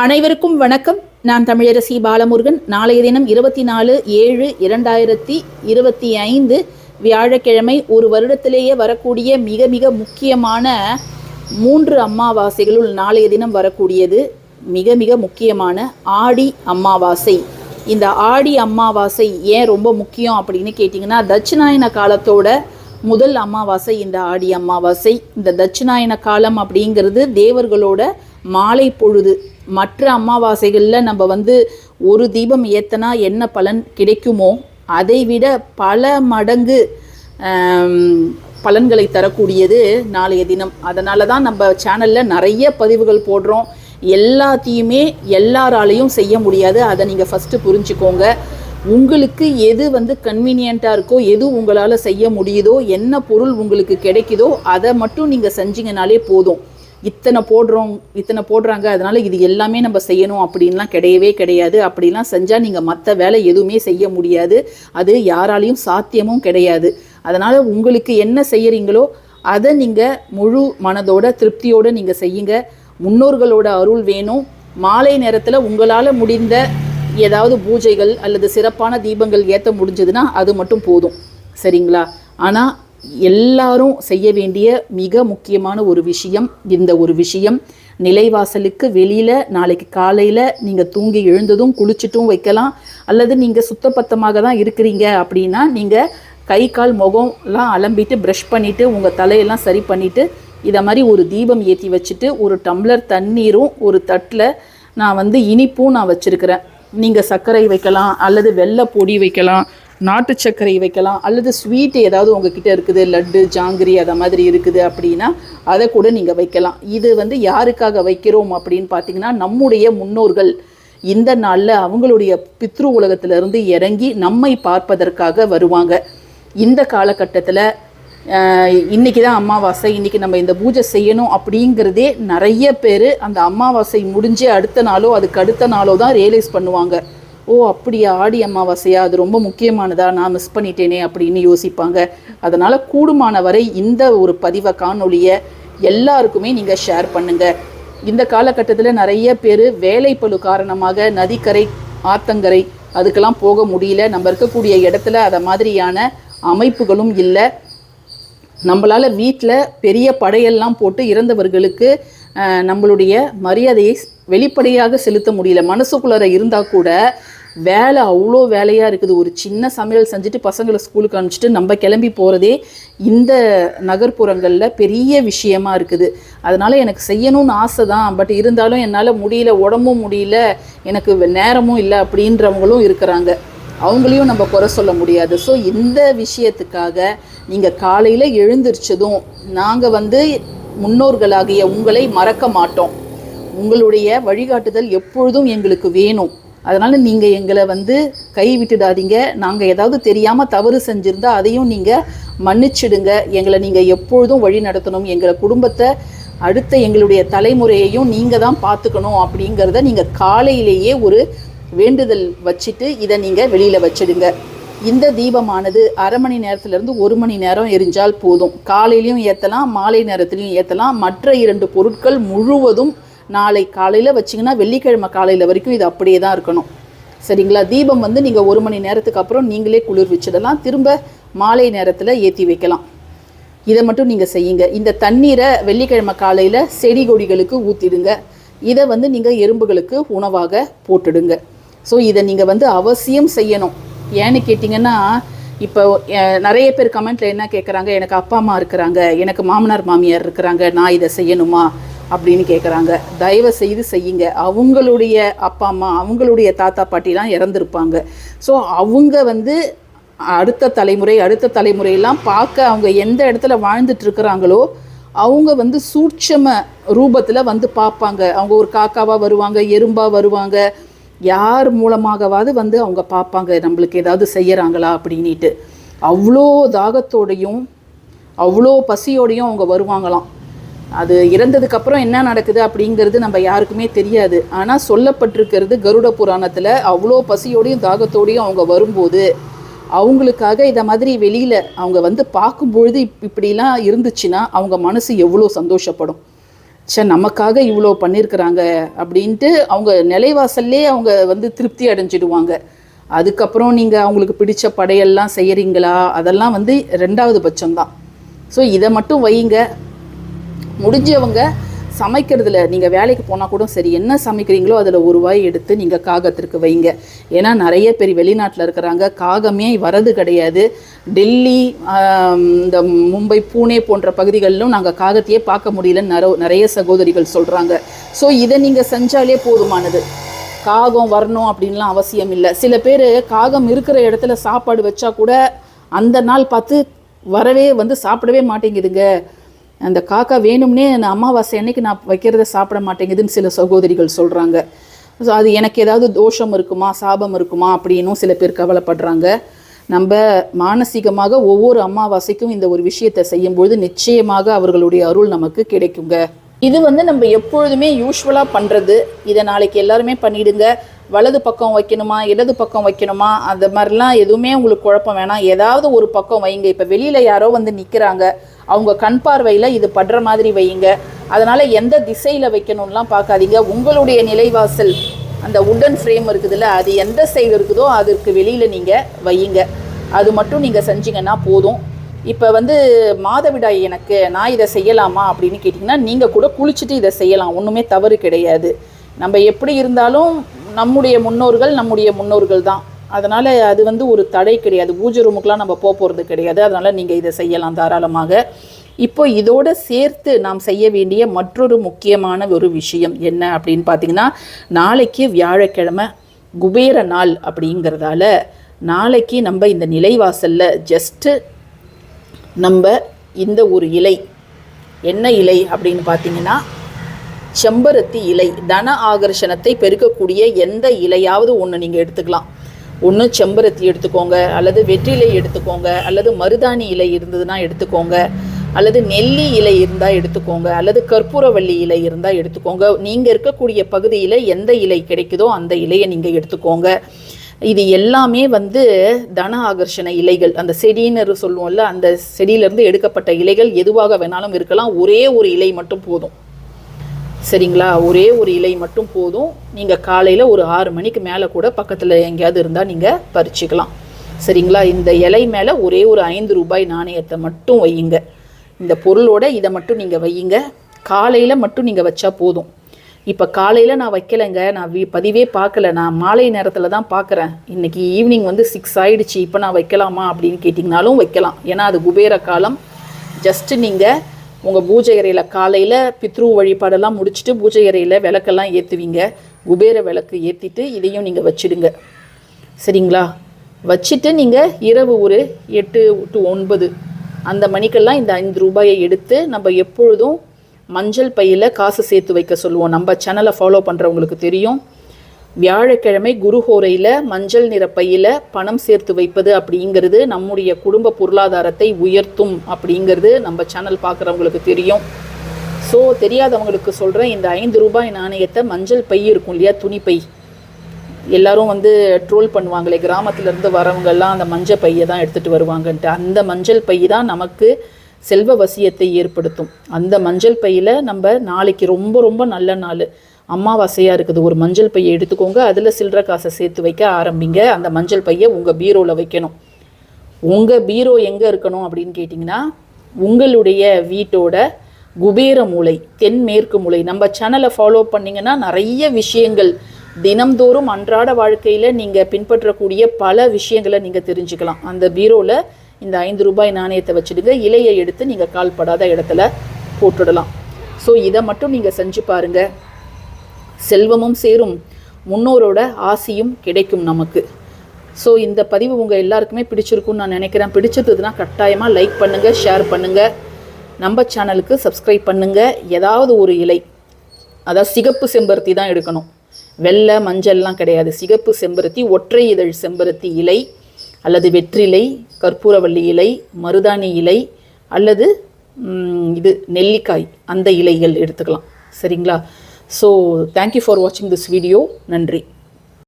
அனைவருக்கும் வணக்கம். நான் தமிழரசி பாலமுருகன். நாளைய தினம் இருபத்தி நாலு ஏழு இரண்டாயிரத்தி இருபத்தி ஐந்து வியாழக்கிழமை ஒரு வருடத்திலேயே வரக்கூடிய மிக மிக முக்கியமான மூன்று அம்மாவாசைகளுள் நாளைய தினம் வரக்கூடியது மிக மிக முக்கியமான ஆடி அம்மாவாசை இந்த ஆடி அம்மாவாசை ஏன் ரொம்ப முக்கியம் அப்படின்னு கேட்டிங்கன்னா தட்சிணாயன காலத்தோட முதல் அமாவாசை இந்த ஆடி அமாவாசை. இந்த தட்சிணாயன காலம் அப்படிங்கிறது தேவர்களோட மாலை பொழுது மற்ற அமாவாசைகளில் நம்ம வந்து ஒரு தீபம் ஏத்தனா என்ன பலன் கிடைக்குமோ அதை விட பல மடங்கு பலன்களை தரக்கூடியது நாளைய தினம். அதனால தான் நம்ம சேனலில் நிறைய பதிவுகள் போடுறோம். எல்லாத்தையுமே எல்லாராலையும் செய்ய முடியாது. அதை நீங்கள் ஃபஸ்ட்டு புரிஞ்சுக்கோங்க. உங்களுக்கு எது வந்து கன்வீனியண்ட்டாக இருக்கோ எது உங்களால் செய்ய முடியுதோ என்ன பொருள் உங்களுக்கு கிடைக்குதோ அதை மட்டும் நீங்கள் செஞ்சீங்கனாலே போதும். இத்தனை போடுறோம் இத்தனை போடுறாங்க அதனால் இது எல்லாமே நம்ம செய்யணும் அப்படின்லாம் கிடையவே கிடையாது. அப்படிலாம் செஞ்சால் நீங்கள் மற்ற வேலை எதுவுமே செய்ய முடியாது. அது யாராலையும் சாத்தியமும் கிடையாது. அதனால் உங்களுக்கு என்ன செய்கிறீங்களோ அதை நீங்கள் முழு மனதோட திருப்தியோடு நீங்கள் செய்யுங்க. முன்னோர்களோட அருள் வேணும். மாலை நேரத்தில் உங்களால் முடிந்த ஏதாவது பூஜைகள் அல்லது சிறப்பான தீபங்கள் ஏற்ற முடிஞ்சதுன்னா அது மட்டும் போதும். சரிங்களா? ஆனால் எல்லாரும் செய்ய வேண்டிய மிக முக்கியமான ஒரு விஷயம் இந்த ஒரு விஷயம் நிலைவாசலுக்கு வெளியில் நாளைக்கு காலையில் நீங்கள் தூங்கி எழுந்ததும் குளிச்சுட்டும் வைக்கலாம் அல்லது நீங்கள் சுத்தப்பத்தமாக தான் இருக்கிறீங்க அப்படின்னா நீங்கள் கை கால் முகம்லாம் அலம்பிட்டு ப்ரஷ் பண்ணிவிட்டு உங்கள் தலையெல்லாம் சரி பண்ணிவிட்டு இதை மாதிரி ஒரு தீபம் ஏற்றி வச்சுட்டு ஒரு டம்ளர் தண்ணீரும் ஒரு தட்டில் நான் வந்து இனிப்பும் நான் வச்சுருக்கிறேன். நீங்கள் சர்க்கரை வைக்கலாம் அல்லது வெள்ளை பொடி வைக்கலாம் நாட்டு சர்க்கரை வைக்கலாம் அல்லது ஸ்வீட் ஏதாவது உங்ககிட்ட இருக்குது லட்டு ஜாங்கிரி அதை மாதிரி இருக்குது அப்படின்னா அதை கூட நீங்கள் வைக்கலாம். இது வந்து யாருக்காக வைக்கிறோம் அப்படின்னு பார்த்தீங்கன்னா நம்முடைய முன்னோர்கள் இந்த நாளில் அவங்களுடைய பித்ரு உலகத்திலிருந்து இறங்கி நம்மை பார்ப்பதற்காக வருவாங்க. இந்த காலகட்டத்தில் இன்னைக்கு தான் அமாவாசை இன்றைக்கி நம்ம இந்த பூஜை செய்யணும் அப்படிங்கிறதே நிறைய பேர் அந்த அமாவாசை முடிஞ்சு அடுத்த நாளோ அதுக்கு அடுத்த நாளோ தான் ரியலைஸ் பண்ணுவாங்க. ஓ அப்படியா? ஆடி அமாவாசையா? அது ரொம்ப முக்கியமானதா? நான் மிஸ் பண்ணிட்டேனே அப்படின்னு யோசிப்பாங்க. அதனால் கூடுமான வரை இந்த ஒரு பதிவை காணொலியை எல்லாருக்குமே நீங்கள் ஷேர் பண்ணுங்கள் இந்த காலகட்டத்தில் நிறைய பேர் வேலைப்பளு காரணமாக நதிக்கரை ஆத்தங்கரை அதுக்கெல்லாம் போக முடியல. நம்ம இருக்கக்கூடிய இடத்துல அதை மாதிரியான அமைப்புகளும் இல்லை. நம்மளால் வீட்டில் பெரிய படையெல்லாம் போட்டு இறந்தவர்களுக்கு நம்மளுடைய மரியாதையை வெளிப்படையாக செலுத்த முடியல. மனசுக்குள்ளார இருந்தால் கூட வேலை அவ்வளோ வேலையாக இருக்குது. ஒரு சின்ன சமையல் செஞ்சுட்டு பசங்களை ஸ்கூலுக்கு அனுப்பிச்சிட்டு நம்ம கிளம்பி போகிறதே இந்த நகர்ப்புறங்களில் பெரிய விஷயமா இருக்குது. அதனால் எனக்கு செய்யணும்னு ஆசை தான் பட் இருந்தாலும் என்னால் முடியல உடம்பும் முடியல எனக்கு நேரமும் இல்லை அப்படின்றவங்களும் இருக்கிறாங்க. அவங்களையும் நம்ம குறை சொல்ல முடியாது. ஸோ இந்த விஷயத்துக்காக நீங்கள் காலையில் எழுந்திரிச்சதும் நாங்கள் வந்து முன்னோர்களாகிய உங்களை மறக்க மாட்டோம். உங்களுடைய வழிகாட்டுதல் எப்பொழுதும் எங்களுக்கு வேணும். அதனால் நீங்கள் எங்களை வந்து கை விட்டுடாதீங்க நாங்கள் ஏதாவது தெரியாமல் தவறு செஞ்சுருந்தா அதையும் நீங்கள் மன்னிச்சிடுங்க. எங்களை நீங்கள் எப்பொழுதும் வழி நடத்தணும். எங்களை குடும்பத்தை அடுத்த எங்களுடைய தலைமுறையையும் நீங்கள் தான் பார்த்துக்கணும் அப்படிங்கிறத நீங்கள் காலையிலேயே ஒரு வேண்டுதல் வச்சுட்டு இதை நீங்கள் வெளியில் வச்சிடுங்க. இந்த தீபமானது அரை மணி நேரத்துலேருந்து ஒரு மணி நேரம் எரிஞ்சால் போதும். காலையிலையும் ஏற்றலாம் மாலை நேரத்துலையும் ஏற்றலாம் மற்ற இரண்டு பொருட்கள் முழுவதும் நாளை காலையில் வச்சிங்கன்னா வெள்ளிக்கிழமை காலையில் வரைக்கும் இது அப்படியே தான் இருக்கணும். சரிங்களா? தீபம் வந்து நீங்கள் ஒரு மணி நேரத்துக்கு அப்புறம் நீங்களே குளிர் வச்சிடலாம். திரும்ப மாலை நேரத்தில் ஏற்றி வைக்கலாம். இதை மட்டும் நீங்கள் செய்யுங்க. இந்த தண்ணீரை வெள்ளிக்கிழமை காலையில் செடி கொடிகளுக்கு ஊற்றிடுங்க இதை வந்து நீங்கள் எறும்புகளுக்கு உணவாக போட்டுடுங்க. ஸோ இதை நீங்கள் வந்து அவசியம் செய்யணும். ஏன்னு கேட்டிங்கன்னா இப்போ நிறைய பேர் கமெண்ட்டில் என்ன கேட்குறாங்க எனக்கு அப்பா அம்மா இருக்கிறாங்க. எனக்கு மாமனார் மாமியார் இருக்கிறாங்க. நான் இதை செய்யணுமா? அப்படின்னு கேட்குறாங்க தயவு செய்து செய்யுங்க. அவங்களுடைய அப்பா அம்மா அவங்களுடைய தாத்தா பாட்டிலாம் இறந்துருப்பாங்க. ஸோ அவங்க வந்து அடுத்த தலைமுறை அடுத்த தலைமுறையெல்லாம் பார்க்க அவங்க எந்த இடத்துல வாழ்ந்துட்டு இருக்கிறாங்களோ அவங்க வந்து சூட்சம ரூபத்தில் வந்து பார்ப்பாங்க. அவங்க ஒரு காக்காவாக வருவாங்க எறும்பாக வருவாங்க. யார் மூலமாகவாவது வந்து அவங்க பார்ப்பாங்க. நம்மளுக்கு ஏதாவது செய்கிறாங்களா அப்படின்ட்டு அவ்வளோ தாகத்தோடையும் அவ்வளோ பசியோடையும் அவங்க வருவாங்களாம். அது இறந்ததுக்கப்புறம் என்ன நடக்குது அப்படிங்கிறது நம்ம யாருக்குமே தெரியாது. ஆனால் சொல்லப்பட்டிருக்கிறது கருட புராணத்தில் அவ்வளோ பசியோடையும் தாகத்தோடையும் அவங்க வரும்போது அவங்களுக்காக இதை மாதிரி வெளியில் அவங்க வந்து பார்க்கும்பொழுது இப் இப்படிலாம் இருந்துச்சுன்னா அவங்க மனசு எவ்வளோ சந்தோஷப்படும். ச்சே நமக்காக இவ்வளோ பண்ணியிருக்கிறாங்க அப்படின்ட்டு அவங்க நிலைவாசல்லே அவங்க வந்து திருப்தி அடைஞ்சிடுவாங்க. அதுக்கப்புறம் நீங்கள் அவங்களுக்கு பிடிச்ச படையெல்லாம் செய்கிறீங்களா அதெல்லாம் வந்து ரெண்டாவது பட்சம்தான். ஸோ இதை மட்டும் வைங்க. முடிஞ்சவங்க சமைக்கிறதுல நீங்கள் வேலைக்கு போனால் கூட சரி என்ன சமைக்கிறீங்களோ அதில் ஒரு வாய் எடுத்து நீங்கள் காகத்திற்கு வைங்க. ஏன்னா நிறைய பேர் வெளிநாட்டில் இருக்கிறாங்க காகமே வரது கிடையாது. டெல்லி இந்த மும்பை பூனே போன்ற பகுதிகளிலும் நாங்கள் காகத்தையே பார்க்க முடியலன்னு நிற நிறைய சகோதரிகள் சொல்கிறாங்க ஸோ இதை நீங்கள் செஞ்சாலே போதுமானது. காகம் வரணும் அப்படின்லாம் அவசியம் இல்லை. சில பேர் காகம் இருக்கிற இடத்துல சாப்பாடு வச்சா கூட அந்த நாள் பார்த்து வரவே வந்து சாப்பிடவே மாட்டேங்குதுங்க. அந்த காக்கா வேணும்னே நான் அமாவாசை அன்னைக்கு நான் வைக்கிறத சாப்பிட மாட்டேங்குதுன்னு சில சகோதரிகள் சொல்கிறாங்க ஸோ அது எனக்கு ஏதாவது தோஷம் இருக்குமா சாபம் இருக்குமா அப்படின்னும் சில பேர் கவலைப்படுறாங்க. நம்ம மானசீகமாக ஒவ்வொரு அமாவாசைக்கும் இந்த ஒரு விஷயத்தை செய்யும்பொழுது நிச்சயமாக அவர்களுடைய அருள் நமக்கு கிடைக்குங்க. இது வந்து நம்ம எப்பொழுதுமே யூஸ்வலாக பண்ணுறது இதை நாளைக்கு எல்லாருமே பண்ணிடுங்க. வலது பக்கம் வைக்கணுமா? இடது பக்கம் வைக்கணுமா? அந்த மாதிரிலாம் எதுவுமே உங்களுக்கு குழப்பம் வேணாம். ஏதாவது ஒரு பக்கம் வைங்க. இப்போ வெளியில் யாரோ வந்து நிற்கிறாங்க அவங்க கண் பார்வையில் இது படுற மாதிரி வையுங்க. அதனால் எந்த திசையில் வைக்கணும்லாம் பார்க்காதீங்க. உங்களுடைய நிலைவாசல் அந்த உடன் ஃப்ரேம் இருக்குதுல்ல அது எந்த சைடு இருக்குதோ அதற்கு வெளியில் நீங்கள் வையுங்க. அது மட்டும் நீங்கள் செஞ்சீங்கன்னா போதும். இப்போ வந்து மாதவிடாய் எனக்கு நான் இதை செய்யலாமா அப்படின்னு கேட்டிங்கன்னா நீங்கள் கூட குளிச்சுட்டு இதை செய்யலாம். ஒன்றுமே தவறு கிடையாது. நம்ம எப்படி இருந்தாலும் நம்முடைய முன்னோர்கள் நம்முடைய முன்னோர்கள் தான். அதனால் அது வந்து ஒரு தடை கிடையாது. பூஜை ரூமுக்கெலாம் நம்ம போக போகிறது கிடையாது. அதனால் நீங்கள் இதை செய்யலாம் தாராளமாக. இப்போ இதோட சேர்த்து நாம் செய்ய வேண்டிய மற்றொரு முக்கியமான ஒரு விஷயம் என்ன அப்படின்னு பார்த்தீங்கன்னா நாளைக்கு வியாழக்கிழமை குபேர நாள் அப்படிங்கிறதால நாளைக்கு நம்ம இந்த நிலைவாசலில் ஜஸ்ட்டு நம்ம இந்த ஒரு இலை. என்ன இலை அப்படின்னு பார்த்தீங்கன்னா செம்பருத்தி இலை. தன ஆகர்ஷணத்தை பெருக்கக்கூடிய எந்த இலையாவது ஒன்று நீங்கள் எடுத்துக்கலாம். ஒன்று செம்பருத்தி எடுத்துக்கோங்க அல்லது வெற்றிலை எடுத்துக்கோங்க அல்லது மருதாணி இலை இருந்ததுன்னா எடுத்துக்கோங்க அல்லது நெல்லி இலை இருந்தால் எடுத்துக்கோங்க அல்லது கற்பூரவள்ளி இலை இருந்தால் எடுத்துக்கோங்க. நீங்கள் இருக்கக்கூடிய பகுதியில் எந்த இலை கிடைக்குதோ அந்த இலையை நீங்கள் எடுத்துக்கோங்க. இது எல்லாமே வந்து தன ஆகர்ஷண இலைகள். அந்த செடின்னு சொல்லுவோம்ல அந்த செடியிலேருந்து எடுக்கப்பட்ட இலைகள் எதுவாக வேணாலும் இருக்கலாம். ஒரே ஒரு இலை மட்டும் போதும். சரிங்களா? ஒரே ஒரு இலை மட்டும் போதும். நீங்கள் காலையில் ஒரு ஆறு மணிக்கு மேலே கூட பக்கத்தில் எங்கேயாவது இருந்தால் நீங்கள் பறிச்சுக்கலாம். சரிங்களா? இந்த இலை மேலே ஒரே ஒரு ஐந்து ரூபாய் நாணயத்தை மட்டும் வையுங்க. இந்த பொருளோட இதை மட்டும் நீங்கள் வையுங்க. காலையில் மட்டும் நீங்கள் வச்சா போதும். இப்போ காலையில் நான் வைக்கலைங்க. நான் வி பதிவே பார்க்கல. நான் மாலை நேரத்தில் தான் பார்க்குறேன். இன்றைக்கி ஈவினிங் வந்து சிக்ஸ் ஆகிடுச்சு இப்போ நான் வைக்கலாமா அப்படின்னு கேட்டிங்கனாலும் வைக்கலாம். ஏன்னா அது குபேர காலம். ஜஸ்ட்டு நீங்கள் உங்கள் பூஜை அறையில் காலையில் பித்ரு வழிபாடெல்லாம் முடிச்சுட்டு பூஜை அறையில் விளக்கெல்லாம் ஏற்றுவீங்க குபேர விளக்கு ஏற்றிட்டு இதையும் நீங்கள் வச்சுடுங்க. சரிங்களா? வச்சுட்டு நீங்கள் இரவு ஒரு எட்டு டு ஒன்பது அந்த மணிக்கெல்லாம் இந்த ஐந்து ரூபாயை எடுத்து நம்ம எப்பொழுதும் மஞ்சள் பையில் காசு சேர்த்து வைக்க சொல்லுவோம். நம்ம சேனலை ஃபாலோ பண்ணுறவங்களுக்கு தெரியும். வியாழக்கிழமை குருஹோரையில் மஞ்சள் நிற பையில் பணம் சேர்த்து வைப்பது அப்படிங்கிறது நம்முடைய குடும்ப பொருளாதாரத்தை உயர்த்தும் அப்படிங்கிறது நம்ம சேனல் பார்க்குறவங்களுக்கு தெரியும். ஸோ தெரியாதவங்களுக்கு சொல்கிறேன் இந்த ஐந்து ரூபாய் நாணயத்தை மஞ்சள் பை இருக்கும் இல்லையா? துணிப்பை எல்லாரும் வந்து ட்ரோல் பண்ணுவாங்களே. கிராமத்துலேருந்து வரவங்கெல்லாம் அந்த மஞ்சள் பையை தான் எடுத்துகிட்டு வருவாங்கன்ட்டு. அந்த மஞ்சள் பை தான் நமக்கு செல்வ வசியத்தை ஏற்படுத்தும். அந்த மஞ்சள் பையில் நம்ம நாளைக்கு ரொம்ப ரொம்ப நல்ல நாள். அமாவாசையாக இருக்குது. ஒரு மஞ்சள் பையை எடுத்துக்கோங்க. அதில் சில்லற காசை சேர்த்து வைக்க ஆரம்பிங்க. அந்த மஞ்சள் பையை உங்கள் பீரோவில் வைக்கணும். உங்கள் பீரோ எங்கே இருக்கணும் அப்படின்னு கேட்டிங்கன்னா உங்களுடைய வீட்டோட குபேர மூலை தென்மேற்கு மூலை நம்ம சேனலை ஃபாலோ பண்ணிங்கன்னா நிறைய விஷயங்கள் தினம்தோறும் அன்றாட வாழ்க்கையில் நீங்கள் பின்பற்றக்கூடிய பல விஷயங்களை நீங்கள் தெரிஞ்சுக்கலாம். அந்த பீரோவில் இந்த ஐந்து ரூபாய் நாணயத்தை வச்சுடுங்க. இலையை எடுத்து நீங்கள் கால்படாத இடத்துல போட்டுடலாம். ஸோ இதை மட்டும் நீங்கள் செஞ்சு பாருங்கள் செல்வமும் சேரும். முன்னோரோட ஆசியும் கிடைக்கும் நமக்கு. ஸோ இந்த பதிவு உங்கள் எல்லாருக்குமே பிடிச்சிருக்கும்னு நான் நினைக்கிறேன். பிடிச்சிருந்ததுன்னா கட்டாயமாக லைக் பண்ணுங்கள் ஷேர் பண்ணுங்கள் நம்ம சேனலுக்கு சப்ஸ்கிரைப் பண்ணுங்கள் ஏதாவது ஒரு இலை. அதாவது சிகப்பு செம்பருத்தி தான் எடுக்கணும். வெள்ளை மஞ்சள்லாம் கிடையாது. சிகப்பு செம்பருத்தி ஒற்றை இதழ் செம்பருத்தி இலை. அல்லது வெற்றிலை கற்பூரவள்ளி இலை மருதாணி இலை அல்லது இது நெல்லிக்காய் அந்த இலைகள் எடுத்துக்கலாம். சரிங்களா? ஸோ தேங்க்யூ ஃபார் வாட்சிங் திஸ் வீடியோ நன்றி.